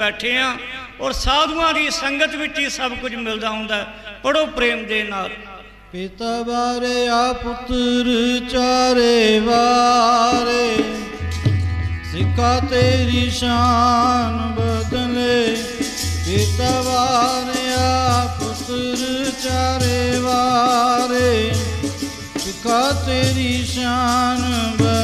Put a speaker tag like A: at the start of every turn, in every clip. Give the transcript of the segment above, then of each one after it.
A: ਬੈਠੇ ਆ ਔਰ ਸਾਧੂਆਂ ਦੀ ਸੰਗਤ ਵਿੱਚ ਹੀ ਸਭ ਕੁਝ ਮਿਲਦਾ ਹੁੰਦਾ ਪੜੋ ਪ੍ਰੇਮ ਦੇ ਨਾਲ।
B: ਪਿਤਾ ਬਾਰੇ ਆ ਪੁੱਤਰ ਚਾਰੇ ਵਾਰੇ। ਸਿੱਖਾ ਤੇਰੀ ਸ਼ਾਨ ਬਦਲੇ। ਪਿਤਾ ਬਾਰਿਆ ਪੁੱਤਰ ਚਾਰੇ ਵਾਰੇ। ਸਿੱਖਾ ਤੇਰੀ ਸ਼ਾਨ ਬਦਲੇ।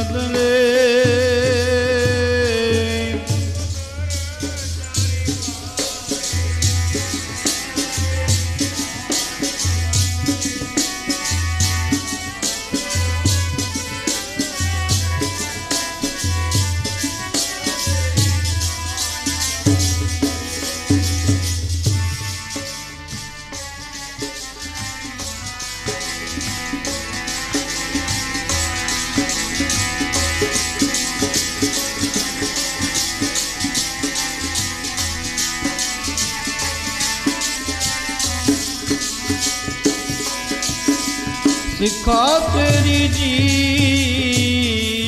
B: ਸਿੱਖਾ ਤੇਰੀ ਜੀ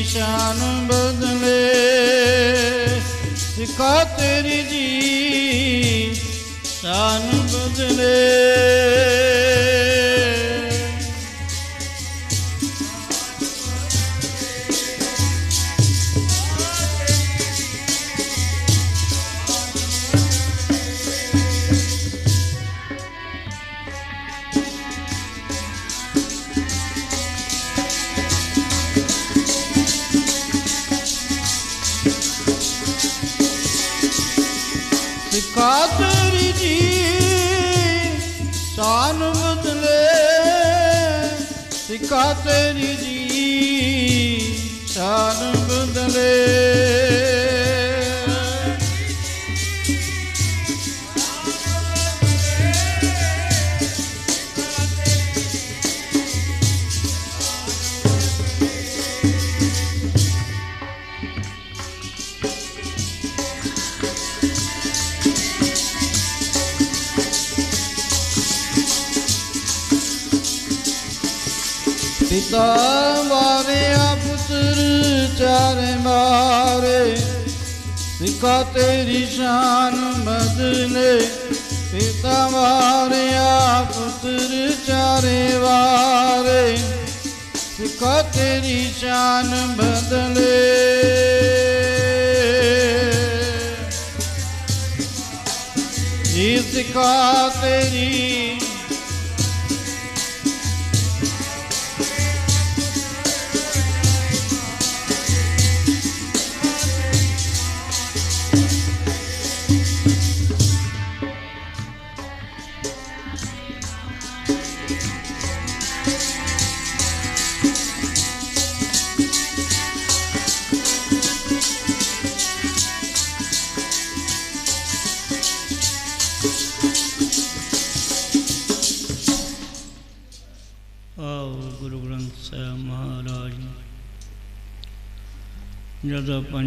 B: ਸ਼ਾਨ ਬਦਲੇ। ਸਿੱਖਾ ਤੇਰੀ ਜੀ ਸ਼ਾਨ ਬਦਲੇ। ਸਿੱਖਾ ਤੇਰੀ ਜੀ ਸ਼ਾਨ ਬਦਲੇ। ਸਿੱਖਾ ਤੇਰੀ ਜੀ ਸ਼ਾਨ ਬਦਲੇ। ਪਿਤਾ ਮਾਰਿਆ ਪੁੱਤਰ ਚਾਰੇ ਮਾਰੇ। ਸਿੱਖਾ ਤੇਰੀ ਸ਼ਾਨ ਬਦਲੇ ਪਿਤਾ ਮਾਰਿਆ ਪੁੱਤਰ ਚਾਰੇ ਵਾਰੇ। ਸਿੱਖਾ ਤੇਰੀ ਸ਼ਾਨ ਬਦਲੇ ਜੀ ਸਿੱਖਾ ਤੇਰੀ
A: ਆਓ ਗੁਰੂ ਗ੍ਰੰਥ ਸਾਹਿਬ ਮਹਾਰਾਜ ਜਦ ਆਪਾਂ